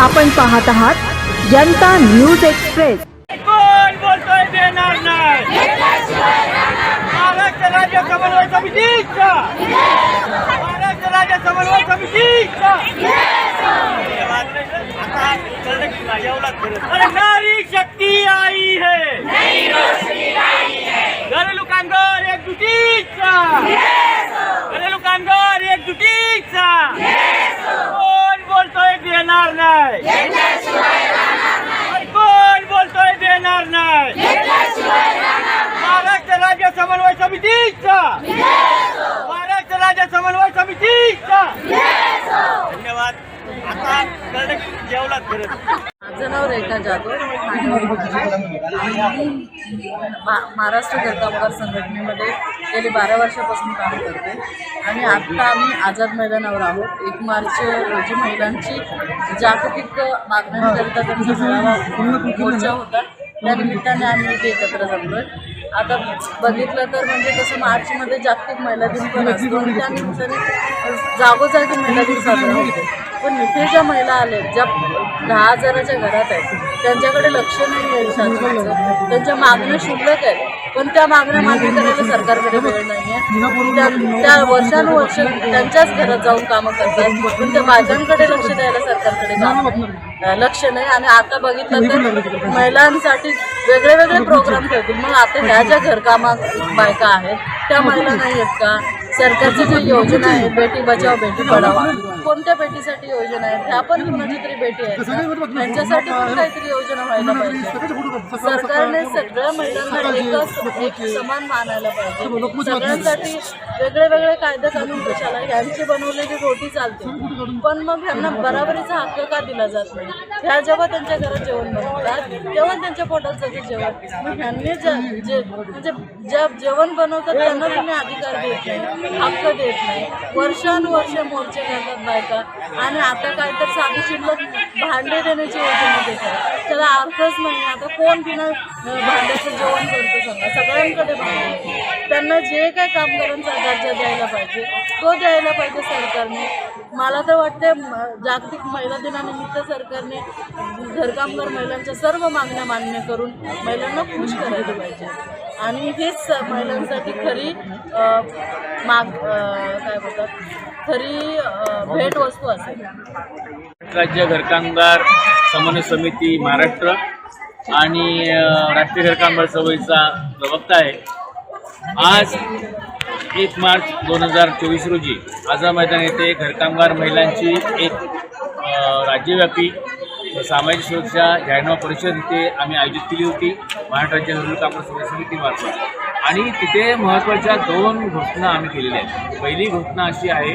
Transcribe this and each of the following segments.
आपण पाहत आहात जनता न्यूज एक्सप्रेस. कोण बोलतोय देणार नाही? महाराष्ट्र राज्य समन्वय समितीचा. महाराष्ट्र राज्य समन्वय समितीचा. नारी शक्ती आई है. घरेलू कामगार एकजुटीचा. घरेलू कामगार एकजुटीचा. देणार नाही. कोण बोलतोय देणार नाही? महाराष्ट्र राज्य समन्वय समितीचा. महाराष्ट्र राज्य समन्वय समितीचा. धन्यवाद. आता कळलं की जेवलात खरंच नाव रेखा जाधव आणि मी मा- महाराष्ट्र कामगार संघटनेमध्ये गेली बारा वर्षापासून काम करते. आणि आत्ता आम्ही आझाद मैदानावर आहोत. एक मार्च रोजी महिलांची जागतिक मागण्यांकरिता त्यांचा मेळावा मोर्चा होता. त्या निमित्ताने आम्ही इथे एकत्र जमलोय आता बघितलं तर म्हणजे तसं मार्चमध्ये जागतिक महिला दिन पण असतो आणि त्यानिमित्ताने जागोजागी महिला दिन साजरा होतो. पण इथे ज्या महिला आल्या ज्या दहा हजाराच्या घरात आहेत. त्यांच्याकडे लक्ष नाही आहे शासनाचं. त्यांच्या मागण्या शुल्लक आहेत. पण त्या मागण्या मान्य करायला सरकारकडे वेळ नाही आहे त्या त्या वर्षानुवर्ष त्यांच्याच घरात जाऊन कामं करतात. पण त्या बाजांकडे लक्ष द्यायला सरकारकडे लक्ष नाही. आणि आता बघितलं तर महिलांसाठी वेगळे वेगळे प्रोग्राम ठेवतील. मग आता ह्या ज्या घरकामा बायका आहेत त्या महिला नाही आहेत का? सरकारची जी योजना आहे बेटी बचाव बेटी पढाव कोणत्या बेटीसाठी योजना आहेत ह्या पण कुणाची तरी बेटी आहेत त्यांच्यासाठी पण काहीतरी योजना व्हायला पाहिजे. सरकारने सगळ्या महिलांना एकच एक समान मानायला पाहिजे. सगळ्यांसाठी वेगळे वेगळे कायदे कानून कशाला? यांची बनवलेली रोटी चालते. पण मग ह्यांना बराबरीचा हक्क का दिला जात नाही? ह्या जेव्हा त्यांच्या घरात जेवण बनवतात तेव्हा त्यांच्या पोटात जाते जेवण. मग ह्यांनी जे जे- म्हणजे ज्या जेवण बनवतात त्यांना तुम्ही अधिकार देत नाही. हक्क देत नाही. वर्षानुवर्ष मोर्चे करतात बायका. आणि आता काय तर साधी शिल्लक भांडे देण्याची योजना देतात. त्याला अर्थच नाही. आता कोण बिना भांड्याचं जेवण करतो सांगा सगळ्यांकडे भांडे त्यांना जे काय कामगारांचा दर्जा द्यायला पाहिजे. तो द्यायला पाहिजे सरकारने. मला तर वाटते म- जागतिक महिला दिनानिमित्त सरकारने घरकामगार महिलांच्या सर्व मागण्या मान्य करून महिलांना खुश करायला पाहिजे. आणि हेच महिलांसाठी खरी माग काय बोलतात खरी भेटवस्तू असेल. राज्य घरकामगार समन्वय समिती महाराष्ट्र आणि राष्ट्रीय घरकामगार सवयीचा प्रवक्ता आहे. आज एक मार्च दोन हजार चोवीस रोजी आझाद मैदान येथे घरकामगार महिलांची एक राज्यव्यापी सामाजिक सुरक्षा जाहीरनामा परिषद इथे आम्ही आयोजित केली होती. महाराष्ट्र राज्य घरेलू कामगार सवयी समितीमार्फत आणि तिथे महत्त्वाच्या दोन घोषणा आम्ही केलेल्या आहेत. पहिली घोषणा अशी आहे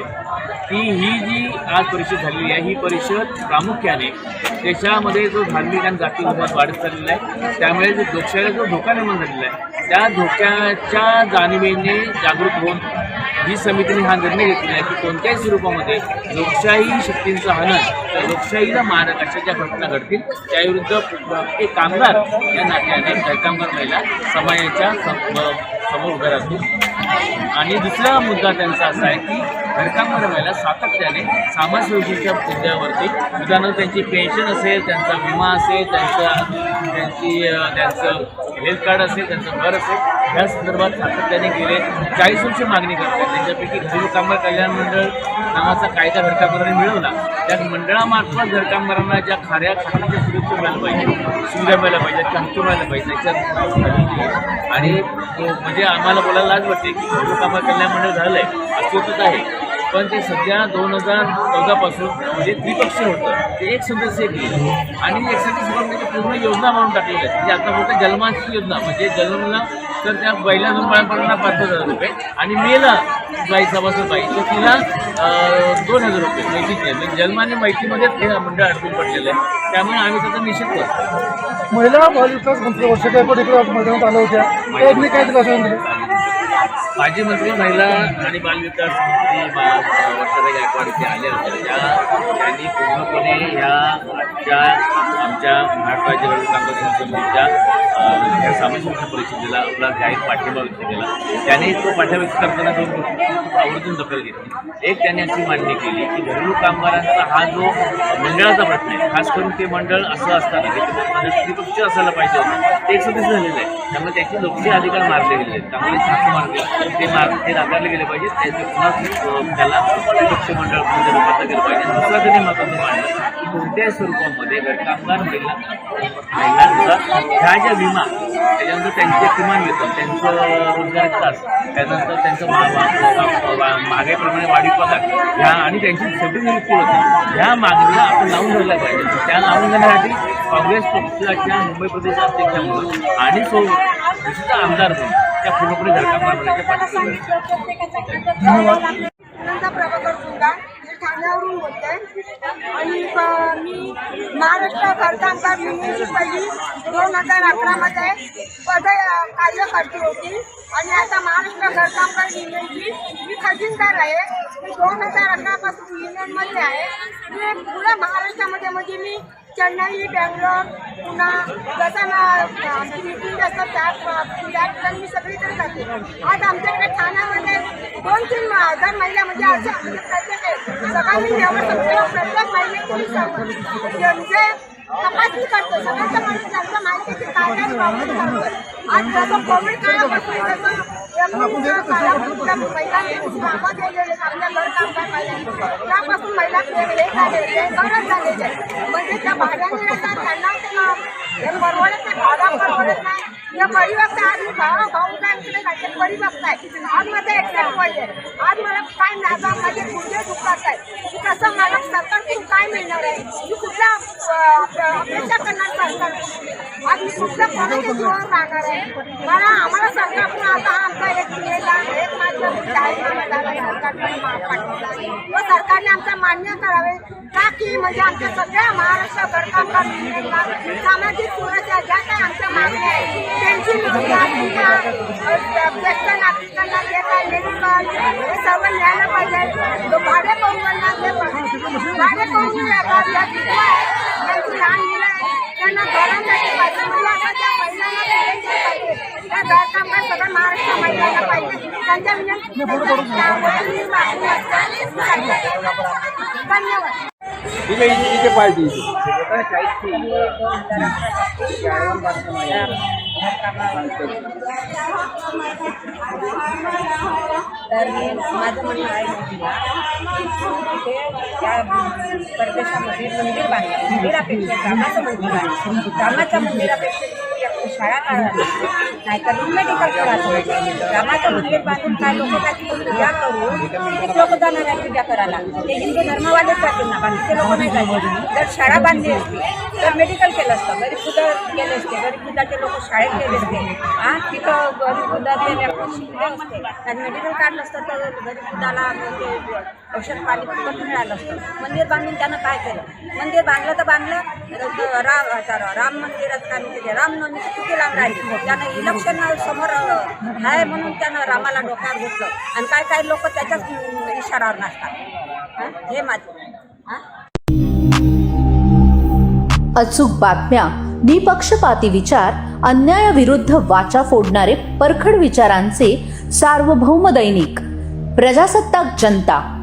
की ही जी आज परिषद झालेली आहे ही परिषद प्रामुख्याने देशामध्ये जो धार्मिक आणि जाती वाढत चाललेला आहे त्यामुळे जो लोकशाहीला जो धोका निर्माण झालेला आहे त्या धोक्याच्या जाणीवेने जागृत होऊन ही समितीने हा निर्णय घेतलेला आहे की कोणत्याही स्वरूपामध्ये लोकशाही शक्तींचं हनन तर लोकशाहीला मारक अशा ज्या घटना घडतील त्याविरुद्ध एक कामगार या नात्याने कामगार महिला समाजाच्या सम- समोर उभ्या राहतील. आणि दुसरा मुद्दा त्यांचा असा आहे की घरकामगार महिला सातत्याने समाज मुद्द्यावरती. उदाहरणार्थ त्यांची पेन्शन असेल त्यांचा विमा असेल त्यांचा त्यांची त्यांचं हेल्थ कार्ड असेल त्यांचं घर असेल या संदर्भात सातत्याने गेले. चाळीस वर्ष मागणी करतात त्यांच्यापैकी घरेलू कामगार कल्याण मंडळ नावाचा कायदा घरकामगारांनी मिळवला. त्या मंडळामार्फत घरकामगारांना ज्या खाऱ्या खात्याच्या सुरक्षा मिळायला पाहिजे सुविधा मिळायला पाहिजे त्या हक्क मिळायला पाहिजे त्याच्यात आणि म्हणजे आम्हाला बोलायला लाज वाटते की घरेलू कामगार कल्याण मंडळ झालं आहे अस्तित्वात आहे. पण ते सध्या दोन हजार चौदापासून म्हणजे द्विपक्षीय होतं. ते एक सदस्य केलं आणि एक सदस्य पूर्ण योजना म्हणून टाकलेली आहे. म्हणजे आता फक्त जन्माची योजना. म्हणजे जन्मला तर त्या बैला दोन बाळांपर्यंत पाच हजार रुपये आणि मेला बाई सभासद बाई. तर तिला दोन हजार रुपये माहितीचे म्हणजे जन्म आणि माहितीमध्येच हे मंडळ अडकून पडलेलं आहे. त्यामुळे आम्ही त्याचा निषेध करतो. महिला बालविकास मंत्री वर्षाच्या पण इकडे मैदानात आल्या होत्या. त्यांनी काय दिलं माजी मंत्री महिला आणि बालविकास मंत्री बा- वर्षाताई गायकवाड इथे आल्या होत्या त्या त्यांनी पूर्णपणे ह्या ज्या आमच्या महाराष्ट्र राज्य गरजू कामगार समितीच्या अ, या सामाजिक परिषदेला आपला जाहीर पाठिंबा व्यक्त केला. त्याने तो पाठिंबा व्यक्त करताना दोन आवर्जून दखल घेतली. एक त्यांनी अशी मांडणी केली की घरेलू कामगारांचा हा जो मंडळाचा प्रश्न आहे खास करून ते मंडळ असं असताना की स्त्रीपक्ष असायला पाहिजे होतं. ते सदस्य झालेलं आहे त्यामुळे त्याची लोकशाही अधिकार मारले गेले आहेत. त्यामुळे छाप मारले. ते मार ते नाकारले गेले पाहिजे त्याचे पुन्हा त्याला स्त्रीपक्ष मंडळामध्ये रूपांतर केलं पाहिजे. दुसरा त्यांनी महत्त्वाचं मांडलं की कोणत्याही स्वरूपामध्ये कामगार महिला महिलांचा ह्या ज्या विमा त्याच्यानंतर त्यांचे किमान वेतन त्यांचं रोजगार तास त्यानंतर त्यांचं मा- महागाईप्रमाणे वाढीव पगार ह्या आणि त्यांची सगळी नियुक्ती होती ह्या मागणीला आपण लावून धरल्या पाहिजे त्या लावून देण्यासाठी काँग्रेस पक्षाच्या मुंबई प्रदेश अध्यक्षांमुळे आणि सो विशिष्ट आमदार म्हणून त्या पूर्णपणे प्रभाकर ठाण्यावरून बोलते आणि मी महाराष्ट्र घरकामगार युनियनची पहिली दोन हजार अकरामध्ये पद कार्यकर्ती होती. आणि आता महाराष्ट्र घरकामगार युनियनची मी खजिनदार आहे. मी दोन हजार अकरापासून युनियनमध्ये आहे. मी पुढे महाराष्ट्रामध्ये म्हणजे मी चेन्नई बँगलोर पुन्हा जसं ना मिटिंग असतात त्या त्या ठिकाणी मी सगळीकडे जाते आज आमच्याकडे ठाण्यामध्ये दोन तीन हजार महिला म्हणजे असे प्रत्येक आहे. सगळ्यांनी प्रत्येक महिलेची म्हणजे तपासणी करतो सगळ्यांच्या माहिती त्यांच्या माहितीची काय प्रॉब्लेम करतो आज जसं कोविड काळापासून जसं महिलांनी आपल्या घर त्यापासून महिला हे झाले गरज झालेले आहे. म्हणजे त्या भाड्याने राहतात त्यांना ते परवडत नाही. भाडा परवडत नाही. या परिवक्त आज मी भावा भाऊंकडे जाते परिवक्त आहे आज माझं एक्झॅक्ट वय आज मला काय नाजा माझे गुडघे दुखत आहे कसं मला सरकारकडून काय मिळणार आहे? मी कुठल्या अं, अपेक्षा करणार सरकारकडून आज मी कुठल्या कोणाच्या जीवावर राहणार आहे मला आम्हाला सरकारकडून आता हा आमचा एक मेला एक माझं जाहीरनामा झाला आहे सरकारकडे मा- पाठवला आहे. तो सरकारने आमचा मान्य करावे का की म्हणजे आमच्या सगळ्या महाराष्ट्र घरकामगार युनियनला सामाजिक सुरक्षा ज्या काही आमच्या मागण्या आहेत त्यांची रोजगार किंवा, अ, ज्येष्ठ नागरिकांना जे काही मेडिकल हे सर्व मिळालं पाहिजे जो भाडे करूंना ते पण- भाडे करून त्यांची लहान मुलं आहेत त्यांना घरांसाठी पाहिजे मला आता त्या महिलांना पेन्शन सगळ्या महाराष्ट्र महिलांना पाहिजे त्यांच्या विनंती धन्यवाद. तर मी माझं म्हणणं आहे त्या परदेशामध्ये मंदिर बांधलं मंदिरापेक्षा कामाचं मंदिर आहे कामाच्या मंदिरापेक्षा शाळा काढायला नाहीतर मेडिकल करायचं रामाचं मंदिर बांधून काय लोक त्याची पूजा करून किती लोक जाणार आहे पूजा करायला. ते हिंदू धर्मवादच जातील ना बाकीचे लोक नाही जायचे. जर शाळा बांधली असती तर मेडिकल केलं असतं. गरीब पूजा केले असते. गरीब पूजाचे लोक शाळेत गेले असते. हा तिथं गरीब पूजाचे लेकरं शिकले असते. आणि मेडिकल काढलं असतं तर गरीब पूजाला म्हणजे औषध पाणी फुकट मिळालं असतं. मंदिर बांधून त्यानं काय केलं? मंदिर बांधलं तर बांधलं राम आता राम मंदिरात काम केले. रामनवमी किती लांब राहिली? त्यानं इलेक्शन समोर आहे म्हणून त्यानं रामाला डोक्यावर घेतलं. आणि काय काय लोक त्याच्याच इशारावर नाचतात. हे? माझं. अचूक बातम्या निपक्षपाती विचार अन्यायाविरुद्ध वाचा फोडणारे परखड विचारांचे सार्वभौम दैनिक प्रजासत्ताक जनता.